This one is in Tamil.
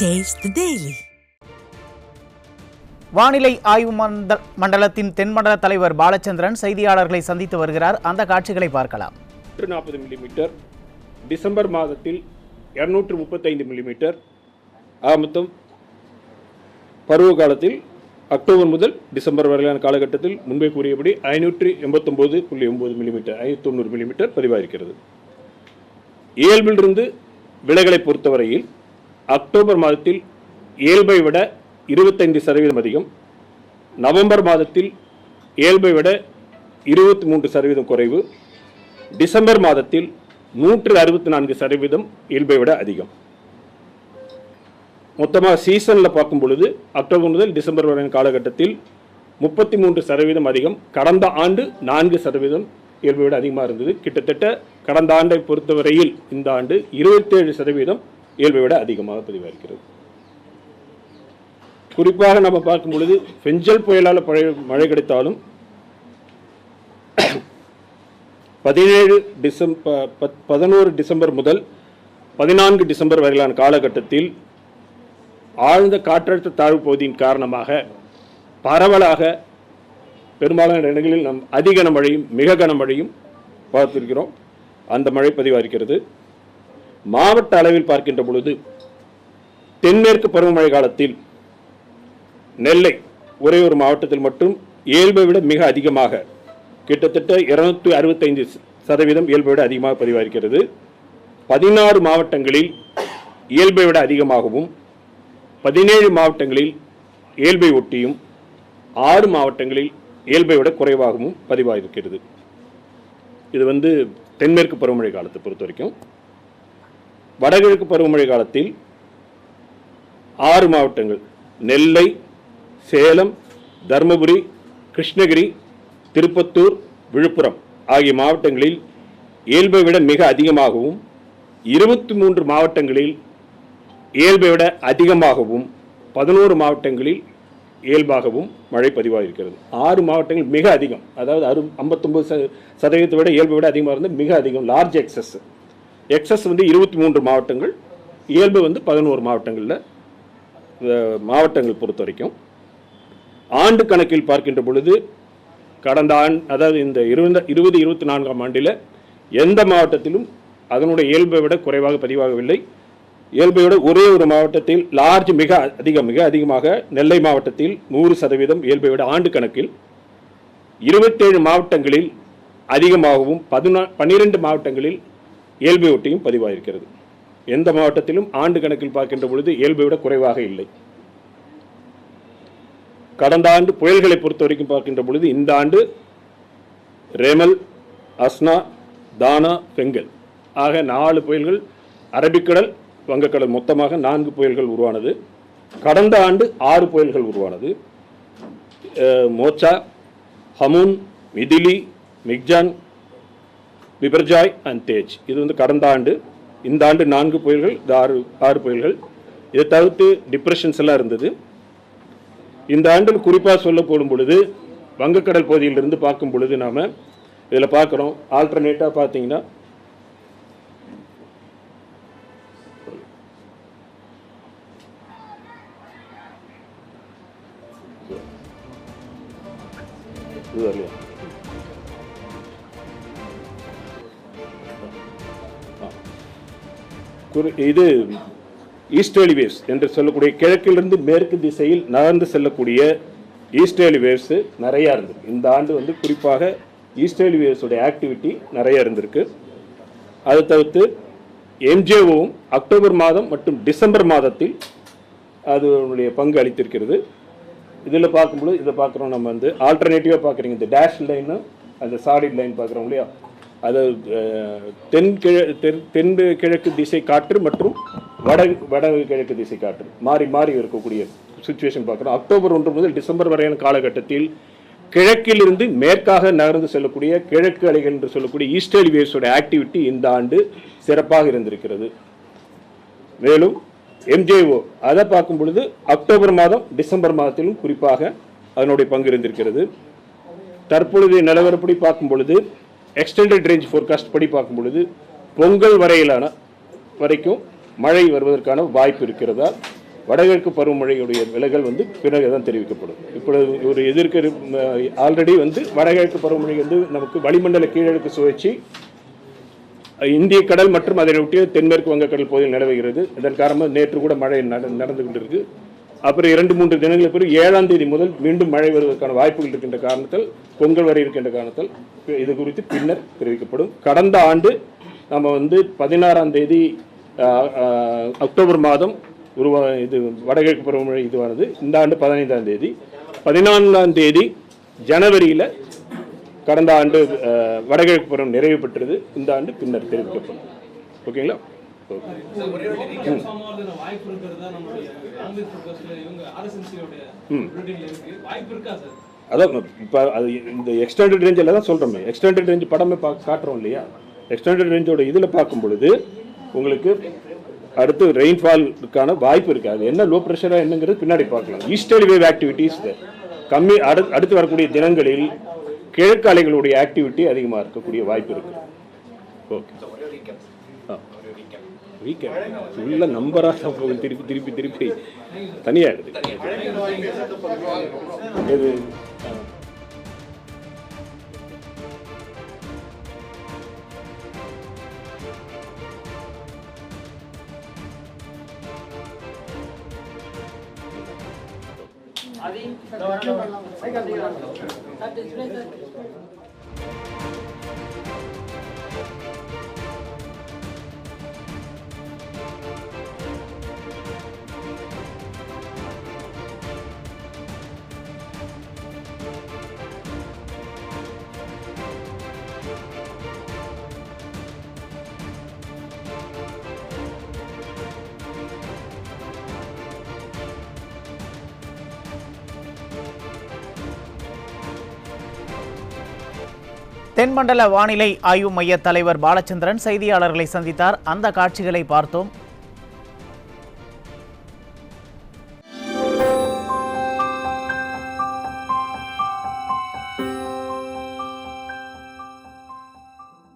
Taste the Daily. வானிலை ஆய்வு மண்ட மண்டலத்தின் தென்மண்டல தலைவர் பாலச்சந்திரன் செய்தியாளர்களை சந்தித்து வருகிறார். அந்த காட்சிகளை பார்க்கலாம். நூற்று நாற்பது மில்லிமீட்டர் டிசம்பர் மாதத்தில் இரநூற்று முப்பத்தைந்து மில்லிமீட்டர் மொத்தம் பருவ காலத்தில் அக்டோபர் முதல் டிசம்பர் வரையிலான காலகட்டத்தில் முன்பே கூறியபடி ஐநூற்றி எண்பத்தொம்போது புள்ளி ஒம்பது மில்லிமீட்டர் ஐநூற்றி தொண்ணூறு மில்லிமீட்டர் பதிவாயிருக்கிறது. இயல்பிலிருந்து விலைகளை பொறுத்தவரையில் அக்டோபர் மாதத்தில் இயல்பை விட இருபத்தைந்து சதவீதம் அதிகம். நவம்பர் மாதத்தில் இயல்பை விட இருபத்தி மூன்று சதவீதம் குறைவு. டிசம்பர் மாதத்தில் நூற்று அறுபத்தி நான்கு சதவீதம் இயல்பை விட அதிகம். மொத்தமாக சீசனில் பார்க்கும் பொழுது அக்டோபர் முதல் டிசம்பர் வரையான காலகட்டத்தில் முப்பத்தி மூன்று சதவீதம் அதிகம். கடந்த ஆண்டு நான்கு சதவீதம் இயல்பை விட அதிகமாக இருந்தது. கிட்டத்தட்ட கடந்த ஆண்டை பொறுத்தவரையில் இந்த ஆண்டு இருபத்தேழு சதவீதம் இயல்பை விட அதிகமாக பதிவாகிறது. குறிப்பாக நம்ம பார்க்கும் பொழுது பெஞ்சல் புயலால் மழை கிடைத்தாலும் பதினேழு டிசம்பர் பதினோரு டிசம்பர் முதல் பதினான்கு டிசம்பர் வரையிலான காலகட்டத்தில் ஆழ்ந்த காற்றழுத்த தாழ்வு பகுதியின் காரணமாக பரவலாக பெரும்பாலான இடங்களில் நம் அதிக கனமழையும் மிக கனமழையும் பார்த்திருக்கிறோம். அந்த மழை பதிவாகிறது. மாவட்ட அளவில் பார்க்கின்ற பொழுது தென்மேற்கு பருவமழை காலத்தில் நெல்லை ஒரே ஒரு மாவட்டத்தில் மட்டும் இயல்பை விட மிக அதிகமாக கிட்டத்தட்ட இருநூத்தி அறுபத்தைந்து சதவீதம் இயல்பை விட அதிகமாக பதிவாகிறது பதினாறு மாவட்டங்களில் இயல்பை விட அதிகமாகவும் பதினேழு மாவட்டங்களில் இயல்பை ஒட்டியும் ஆறு மாவட்டங்களில் இயல்பை விட குறைவாகவும் பதிவாகிருக்கிறது இது வந்து தென்மேற்கு பருவமழை காலத்தை பொறுத்த வரைக்கும். வடகிழக்கு பருவமழை காலத்தில் ஆறு மாவட்டங்கள். நெல்லை சேலம் தருமபுரி கிருஷ்ணகிரி திருப்பத்தூர் விழுப்புரம் ஆகிய மாவட்டங்களில் இயல்பை விட மிக அதிகமாகவும் இருபத்தி மூன்று மாவட்டங்களில் இயல்பை விட அதிகமாகவும் பதினோரு மாவட்டங்களில் இயல்பாகவும் மழை பதிவாகிருக்கிறது ஆறு மாவட்டங்கள் மிக அதிகம். அதாவது அறு ஐம்பத்தொம்பது ச சதவீதத்தை விட இயல்பை விட அதிகமாக இருந்து மிக அதிகம். லார்ஜ் எக்ஸஸ் எக்ஸஸ் வந்து இருபத்தி மூன்று மாவட்டங்கள் இயல்பு வந்து பதினோரு மாவட்டங்களில் மாவட்டங்கள் பொறுத்த வரைக்கும் ஆண்டு கணக்கில் பார்க்கின்ற பொழுது கடந்த ஆண்டு அதாவது இந்த இருபது இருபது இருபத்தி நான்காம் ஆண்டில் எந்த மாவட்டத்திலும் அதனுடைய இயல்பை விட குறைவாக பதிவாகவில்லை. இயல்பை விட ஒரே ஒரு மாவட்டத்தில் லார்ஜ் மிக அதிகம் மிக அதிகமாக நெல்லை மாவட்டத்தில் நூறு சதவீதம் இயல்பை விட ஆண்டு கணக்கில் இருபத்தேழு மாவட்டங்களில் அதிகமாகவும் பதினா பன்னிரெண்டு மாவட்டங்களில் இயல்பை ஒட்டியும் பதிவாயிருக்கிறது. எந்த மாவட்டத்திலும் ஆண்டு கணக்கில் பார்க்கின்ற பொழுது இயல்பை விட குறைவாக இல்லை. கடந்த ஆண்டு புயல்களை பொறுத்த வரைக்கும் பார்க்கின்ற பொழுது இந்த ஆண்டு ரெமல் அஸ்னா தானா பெங்கல். ஆக நாலு புயல்கள் அரபிக்கடல் வங்கக்கடல் மொத்தமாக நான்கு புயல்கள் உருவானது. கடந்த ஆண்டு ஆறு புயல்கள் உருவானது. அஹ், Mocha Hamoon Midhili Michaung Biparjoy and Tej இது வந்து கடந்த ஆண்டு இந்த ஆண்டு நான்கு புயல்கள் இது ஆறு ஆறு புயல்கள். இதை தவிர்த்து டிப்ரெஷன்ஸ் எல்லாம் இருந்தது. இந்த ஆண்டில் குறிப்பாக சொல்ல போடும் பொழுது வங்கக்கடல் பகுதியிலிருந்து பார்க்கும் பொழுது நாம் இதில் பார்க்குறோம். ஆல்டர்னேட்டாக பார்த்தீங்கன்னா இது ஈஸ்டர்லி வேவ்ஸ் என்று சொல்லக்கூடிய கிழக்கிலிருந்து மேற்கு திசையில் நகர்ந்து செல்லக்கூடிய ஈஸ்டர்லி வேவ்ஸு நிறையா இருந்திருக்கு. இந்த ஆண்டு வந்து குறிப்பாக ஈஸ்டர்லி வேவ்ஸோடைய ஆக்டிவிட்டி நிறையா இருந்திருக்கு. அதை தவிர்த்து எம்ஜேஓவும் அக்டோபர் மாதம் மற்றும் டிசம்பர் மாதத்தில் அதனுடைய பங்கு அளித்திருக்கிறது. இதில் பார்க்கும்போது இதை பார்க்குறோம் நம்ம வந்து ஆல்டர்னேட்டிவாக பார்க்குறீங்க. இந்த டேஷ் லைனும் அந்த சாலிட் லைன் பார்க்குறோம் இல்லையா? அது தென் கிழ தென் தென் கிழக்கு திசை காற்று மற்றும் வட வட கிழக்கு திசை காற்று. மாறி மாறி இருக்கக்கூடிய சுச்சுவேஷன் பார்க்குறோம். அக்டோபர் ஒன்று முதல் டிசம்பர் வரையான காலகட்டத்தில் கிழக்கிலிருந்து மேற்காக நகர்ந்து செல்லக்கூடிய கிழக்கு அலைகள் என்று சொல்லக்கூடிய ஈஸ்டர்லி வேவ்ஸோட ஆக்டிவிட்டி இந்த ஆண்டு சிறப்பாக இருந்திருக்கிறது. மேலும் எம்ஜேஓ அதை பார்க்கும் பொழுது அக்டோபர் மாதம் டிசம்பர் மாதத்திலும் குறிப்பாக அதனுடைய பங்கு இருந்திருக்கிறது. தற்பொழுதைய நிலவரப்படி பார்க்கும் பொழுது எக்ஸ்டெண்டட் ரேஞ்ச் ஃபோர்காஸ்ட் படி பார்க்கும் பொழுது பொங்கல் வரையிலான வரைக்கும் மழை வருவதற்கான வாய்ப்பு இருக்கிறதா வடகிழக்கு பருவமழையுடைய விலைகள் வந்து பிறகு தான் தெரிவிக்கப்படும். இப்பொழுது ஒரு எதிர்க்க ஆல்ரெடி வந்து வடகிழக்கு பருவமழை வந்து நமக்கு வளிமண்டல கீழடுக்கு சுழற்சி இந்திய கடல் மற்றும் அதனை ஒட்டிய தென்மேற்கு வங்கக்கடல் பகுதியில் நிலவுகிறது. இதன் காரணமாக நேற்று கூட மழை நட நடந்து கொண்டிருக்கு. அப்புறம் இரண்டு மூன்று தினங்களுக்கு பிறகு ஏழாம் தேதி முதல் மீண்டும் மழை வருவதற்கான வாய்ப்புகள் இருக்கின்ற காரணத்தில் பொங்கல் வரை இருக்கின்ற காரணத்தால் இது குறித்து பின்னர் தெரிவிக்கப்படும். கடந்த ஆண்டு நம்ம வந்து பதினாறாம் தேதி அக்டோபர் மாதம் உருவா இது வடகிழக்கு பருவமழை இதுவானது இந்த ஆண்டு பதினைந்தாம் தேதி. பதினான்காம் தேதி ஜனவரியில் கடந்த ஆண்டு வடகிழக்கு பருவம் நிறைவு பெற்றது. இந்த ஆண்டு பின்னர் தெரிவிக்கப்படும். ஓகேங்களா? ஓகே அதான் இப்போ அது இந்த எக்ஸ்டெண்டட் ரேஞ்சில் தான் சொல்கிறோமே எக்ஸ்டெண்டட் ரேஞ்ச் படமே பா காட்டுறோம் இல்லையா? எக்ஸ்டெண்டட் ரேஞ்சோட இதில் பார்க்கும் பொழுது உங்களுக்கு அடுத்து ரெயின்ஃபாலுக்கான வாய்ப்பு இருக்குது அது என்ன லோ ப்ரெஷராக என்னங்கிறது பின்னாடி பார்க்கலாம். ஈஸ்டர்லி வேவ் ஆக்டிவிட்டீஸ் கம்மி அடு அடுத்து வரக்கூடிய தினங்களில் கிழக்கு அலைகளுடைய ஆக்டிவிட்டி அதிகமாக இருக்கக்கூடிய வாய்ப்பு இருக்குது ஓகே வீக்கெண்ட் ஃபுல்லாக நம்பராக போகும் திருப்பி திருப்பி திருப்பி தனியாகிடுது இது ஆ. தென்மண்டல வானிலை ஆய்வு மைய தலைவர் பாலச்சந்திரன் செய்தியாளர்களை சந்தித்தார். அந்த காட்சிகளை பார்த்தோம்.